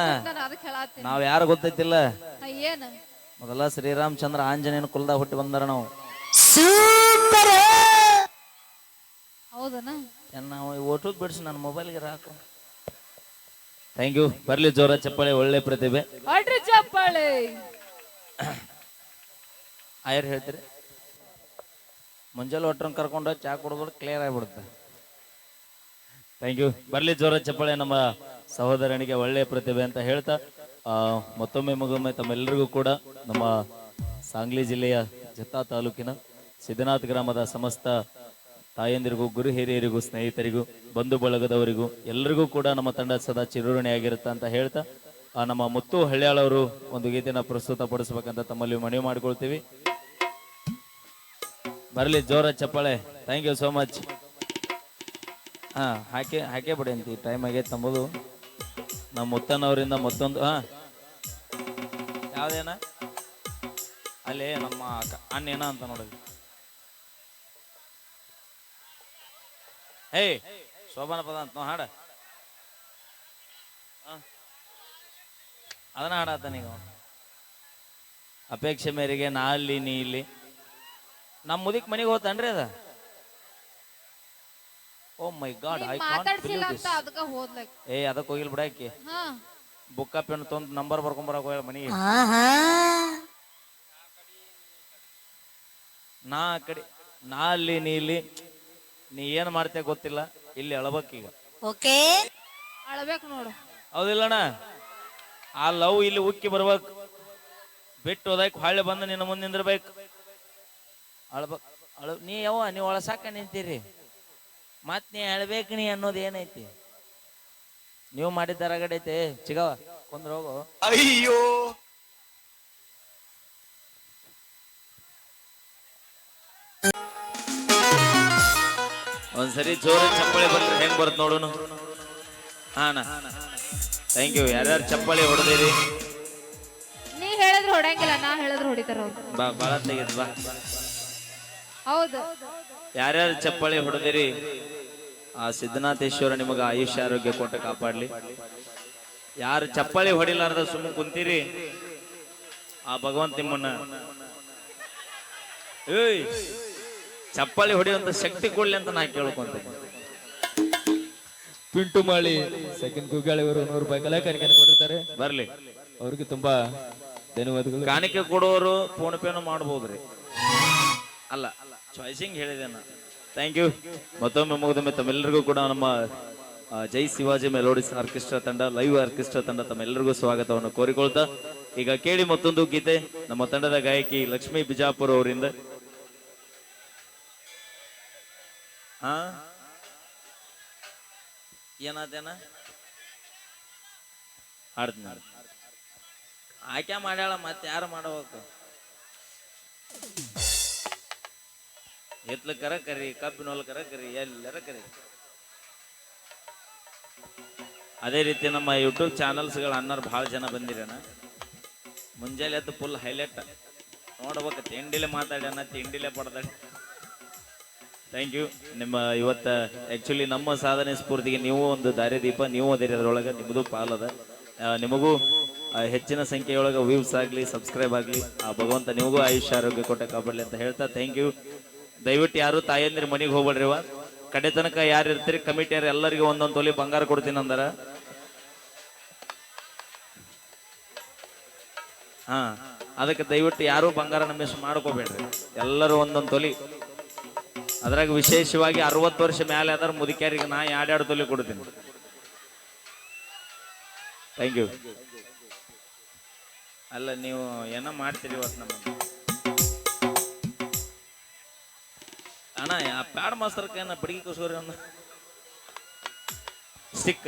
ನಾನು ಅದಕ್ಕೆ ಹೇಳತ್ತೀನಿ. ನಾವ್ ಯಾರು ಗೊತ್ತೈತಿಲ್ಲ? ಮೊದಲ ಶ್ರೀರಾಮಚಂದ್ರ ಆಂಜನೇಯನ ಕುಲದ ಹುಟ್ಟಿ ಬಂದಾರ ನಾವು. ಹೌದನ? ಏನ್ ನಾವು ಓಟು ಬಿಡ್ಸಿ ನನ್ನ ಮೊಬೈಲ್ಗೆ ಹಾಕು. ಥ್ಯಾಂಕ್ ಯು ಬರ್ಲಿ ಜೋರ ಚಪ್ಪಾಳೆ ಒಳ್ಳೆ ಪ್ರತಿಭೆ. ಚಪ್ಪಾಳೆ! ಆಯರ್ ಹೇಳ್ತೀರಿ? ಮುಂಜಾನೆ ಒಟ್ರನ್ ಕರ್ಕೊಂಡು ಚಾ ಕುಡಿದ್ರೆ ಕ್ಲಿಯರ್ ಆಗ್ಬಿಡುತ್ತೆ. ಥ್ಯಾಂಕ್ ಯು ಬರ್ಲಿ ಜೋರ ಚಪ್ಪಾಳೆ ನಮ್ಮ ಸಹೋದರನಿಗೆ ಒಳ್ಳೆಯ ಪ್ರತಿಭೆ ಅಂತ ಹೇಳ್ತಾ ಮತ್ತೊಮ್ಮೆ ಮಗೊಮ್ಮೆ ತಮ್ಮೆಲ್ಲರಿಗೂ ಕೂಡ ನಮ್ಮ ಸಾಂಗ್ಲಿ ಜಿಲ್ಲೆಯ ಜತ್ತಾ ತಾಲೂಕಿನ ಸಿದ್ದನಾಥ್ ಗ್ರಾಮದ ಸಮಸ್ತ ತಾಯಂದಿರಿಗೂ, ಗುರು ಹಿರಿಯರಿಗೂ, ಸ್ನೇಹಿತರಿಗೂ, ಬಂಧು ಬಳಗದವರಿಗೂ ಎಲ್ಲರಿಗೂ ಕೂಡ ನಮ್ಮ ತಂಡ ಸದಾ ಚಿರುಋಣಿಯಾಗಿರುತ್ತೆ ಅಂತ ಹೇಳ್ತಾ ನಮ್ಮ ಮುತ್ತು ಹಳ್ಯಾಳವರು ಒಂದು ಗೀತೆನ ಪ್ರಸ್ತುತ ಪಡಿಸ್ಬೇಕಂತ ತಮ್ಮಲ್ಲಿ ಮನವಿ ಮಾಡಿಕೊಳ್ತೀವಿ. ಬರಲಿ, ಜೋರ ಚಪ್ಪಾಳೆ. ಥ್ಯಾಂಕ್ ಯು ಸೋ ಮಚ್ ಹಾಂ, ಹಾಕಿ ಹಾಕೇ ಬಿಡಿ ಅಂತ ಟೈಮ್ ಆಗೈತೆ ನಂಬೋದು ನಮ್ಮ ಮುತ್ತನವರಿಂದ ಮತ್ತೊಂದು, ಹಾ. ಯಾವ್ದೇನ? ಅಲ್ಲಿ ನಮ್ಮ ಅಕ್ಕ- ಅಣ್ಣ ಏನ ಅಂತ ನೋಡಿದ್ವಿ. ಏಯ್, ಶೋಭನ ಪದ ಅಂತ ಹಾಡ. ಹಾ. ಅದನ್ನ ಹಾಡತ್ತಾನೀಗ ಅವನು ಅಪೇಕ್ಷೆ ಮೇರೆಗೆ ನಾ ಅಲ್ಲಿ, ನೀ ಇಲ್ಲಿ. ನಮ್ಮ ಮುದಿಕ್ ಮನೆಗೆ ಹೋತನ್ರಿ ಅದ? Oh my god I can't ಮಾತಾಡ್ಸಿಲ್ಲ ಬಿಲೀವ್ ಅಂತ ಅದಕ್ಕ ಹೋದ್ಲಕ್. ಏ ಅದಕ್ಕೆ ಹೋಗಿಲ್ ಬಿಡಾಕಿ ಹಾ. ಬುಕ್ಕ ಪೆನ್ ತೊಂದ್ ನಂಬರ್ ಬರ್ಕೊಂಬರಕ್ ಹೋಗ್ಯಾಳ ಮನೆಗೆ ನಾ ಆ ಕಡೆ ನಾ ಅಲ್ಲಿ ನೀ ಇಲ್ಲಿ. ನೀ ಏನ್ ಮಾಡ್ತೀಯ ಗೊತ್ತಿಲ್ಲ. ಇಲ್ಲಿ ಅಳಬೇಕೀಗ ಓಕೆ. ಅಳಬೇಕು ನೋಡು. ಹೌದಿಲ್ಲಣ್ಣ? ಆ ಲವ್ ಇಲ್ಲಿ ಉಕ್ಕಿ ಬರ್ಬೇಕು. ಬಿಟ್ಟು ಹೋದಕ್ಕೆ ಹಳ್ಳಿ ಬಂದು ನಿನ್ನ ಮುಂದೆ ನಿಂದಿರ್ಬೇಕು. ಅಳ್ಬೇಕು ಅಳ ನೀ ಯಾವ ನೀವು ಒಳಸಾಕ ನಿಂತೀರಿ. ಮತ್ ನೀ ಹೇಳ್ಬೇಕು ನೀ ಅನ್ನೋದು ಏನೈತಿ? ನೀವು ಮಾಡಿದ್ದ ರಗಡೈತೆ ಚಿಗವ ಕುಂದ್ರ ಹೋಗು. ಅಯ್ಯೋ! ಒಂದ್ಸರಿ ಜೋರ ಚಪ್ಪಳಿ ಬಂದ್ರೆ ಹೆಂಗ್ ಬರುತ್ತೆ ನೋಡೋಣ ಹಾನ. ಥ್ಯಾಂಕ್ ಯು ಯಾರ್ಯಾರು ಚಪ್ಪಳಿ ಹೊಡೆದಿರಿ? ನೀ ಹೇಳಿದ್ರು ಹೊಡಂಗಿಲ್ಲ ನಾ ಹೇಳಿದ್ರು ಹೊಡಿತಾರ ಅವ್ರು. ಬಾ ಬಾಳ ತೆಗೆದ್ ಬಾ. ಹೌದು. ಯಾರ್ಯಾರು ಚಪ್ಪಾಳಿ ಹೊಡೆದಿರಿ ಆ ಸಿದ್ದನಾಥೇಶ್ವರ ನಿಮಗ ಆಯುಷ್ ಆರೋಗ್ಯ ಕೊಟ್ಟ ಕಾಪಾಡ್ಲಿ. ಯಾರು ಚಪ್ಪಾಳಿ ಹೊಡಿಲಾರ್ದ ಸುಮ್ಮನೆ ಕುಂತೀರಿ ಆ ಭಗವಂತ ನಿಮ್ಮನ್ನ. ಏಯ್ ಚಪ್ಪಾಳಿ ಹೊಡೆಯುವಂತ ಶಕ್ತಿ ಕೊಡ್ಲಿ ಅಂತ ನಾ ಕೇಳ್ಕೊಂತೀನಿ. ಪಿಂಟು ಮಾಡಿ ಸೆಕೆಂಡ್ ಕುಗ್ಗಾಳಿ ಅವರು ನೂರು ರೂಪಾಯಿ ಕಲಾಕಾರಿಕೆ ಕೊಟ್ಟಿರ್ತಾರೆ. ಬರ್ಲಿ. ಅವ್ರಿಗೆ ತುಂಬಾ ಧನ್ಯವಾದಗಳು. ಕಾಣಿಕೆ ಕೊಡೋರು ಫೋನ್ ಪೇನು ಮಾಡ್ಬೋದ್ರಿ. ಅಲ್ಲ ಚಾಯ್ಸಿಂಗ್ ಹೇಳಿದೆ ಥ್ಯಾಂಕ್ ಯು ಮತ್ತೊಮ್ಮೆ ಮುಗಿದೊಮ್ಮೆ ತಮ್ಮೆಲ್ಲರಿಗೂ ಕೂಡ ನಮ್ಮ ಜೈ ಶಿವಾಜಿ ಮೆಲೋಡಿಸ್ ಆರ್ಕೆಸ್ಟ್ರಾ ತಂಡ, ಲೈವ್ ಆರ್ಕೆಸ್ಟ್ರಾ ತಂಡ ತಮ್ಮೆಲ್ಲರಿಗೂ ಸ್ವಾಗತವನ್ನು ಕೋರಿಕೊಳ್ತಾ, ಈಗ ಕೇಳಿ ಮತ್ತೊಂದು ಗೀತೆ, ನಮ್ಮ ತಂಡದ ಗಾಯಕಿ ಲಕ್ಷ್ಮೀ ಬಿಜಾಪುರ ಅವರಿಂದ. ಹಾ? ಏನಾದೇನ ಹಾಡ್ತೀನಿ. ಆಕೆ ಮಾಡ್ಯಾಳ ಮತ್ತೆ ಯಾರು ಮಾಡಬೇಕು? ಎತ್ಲ ಕರ ಕಬ್ಬಿನ ಹೊಲ ಕರ ಎಲ್ಲರ ಕರಿ. ಅದೇ ರೀತಿ ನಮ್ಮ ಯೂಟ್ಯೂಬ್ ಚಾನಲ್ಸ್ಗಳ ಅನ್ನೋರು ಭಾಳ ಜನ ಬಂದಿರಣ ಮುಂಜಾನೆ ಅದು ಫುಲ್ ಹೈಲೈಟ್ ನೋಡ್ಬೇಕು, ತಿಂಡಿಲೆ ಮಾತಾಡ್ಯಾನ, ತಿಂಡಿಲೆ ಪಡೆದ. ಥ್ಯಾಂಕ್ ಯು ನಿಮ್ಮ ಇವತ್ತ ಆ್ಯಕ್ಚುಲಿ ನಮ್ಮ ಸಾಧನೆ ಸ್ಫೂರ್ತಿಗೆ ನೀವು ಒಂದು ದಾರಿದೀಪ, ನೀವು ಅದಿರಿ ಅದರೊಳಗೆ ನಿಮ್ಮದು ಪಾಲದ ನಿಮಗೂ ಹೆಚ್ಚಿನ ಸಂಖ್ಯೆಯೊಳಗೆ ವ್ಯೂವ್ಸ್ ಆಗಲಿ ಸಬ್ಸ್ಕ್ರೈಬ್ ಆಗಲಿ, ಆ ಭಗವಂತ ನಿಮಗೂ ಆಯುಷ್ಯ, ಆರೋಗ್ಯ ಕೊಟ್ಟ ಕಾಪಾಡಲಿ ಅಂತ ಹೇಳ್ತಾ ಥ್ಯಾಂಕ್ ಯು ದಯವಿಟ್ಟು ಯಾರು ತಾಯಂದಿರ ಮನೆಗೆ ಹೋಗ್ಬೇಡ್ರಿವ ಕಡೆ ತನಕ ಯಾರು ಇರ್ತೀರಿ ಕಮಿಟಿಯರ್ ಎಲ್ಲರಿಗೂ ಒಂದೊಂದು ತೊಲಿ ಬಂಗಾರ ಕೊಡ್ತೀನಿ ಅಂದಾರ. ಹಾ, ಅದಕ್ಕೆ ದಯವಿಟ್ಟು ಯಾರು ಬಂಗಾರ ಮಿಸ್ ಮಾಡ್ಕೋಬೇಡ್ರಿ. ಎಲ್ಲರೂ ಒಂದೊಂದು ತೊಲಿ. ಅದ್ರಾಗ ವಿಶೇಷವಾಗಿ ಅರವತ್ತು ವರ್ಷ ಮೇಲೆ ಆದ್ರೆ ಮುದುಕ್ಯಾರಿಗೆ ನಾ ಎರಡೆರಡು ತೊಲಿ ಕೊಡ್ತೀನಿ. ಥ್ಯಾಂಕ್ ಯು ಅಲ್ಲ, ನೀವು ಏನೋ ಮಾಡ್ತೀರಿ ಇವತ್ತು ನಮ್ಮ ಅಣ್ಣ ಆ ಪ್ಯಾಡ್ ಮಾಸ್ತರ್ಕ ಕೈನ ಬಡಿಗೆ ಕುಸ್ಕೋರಿ ಅನ್ನ ಸ್ಟಿಕ್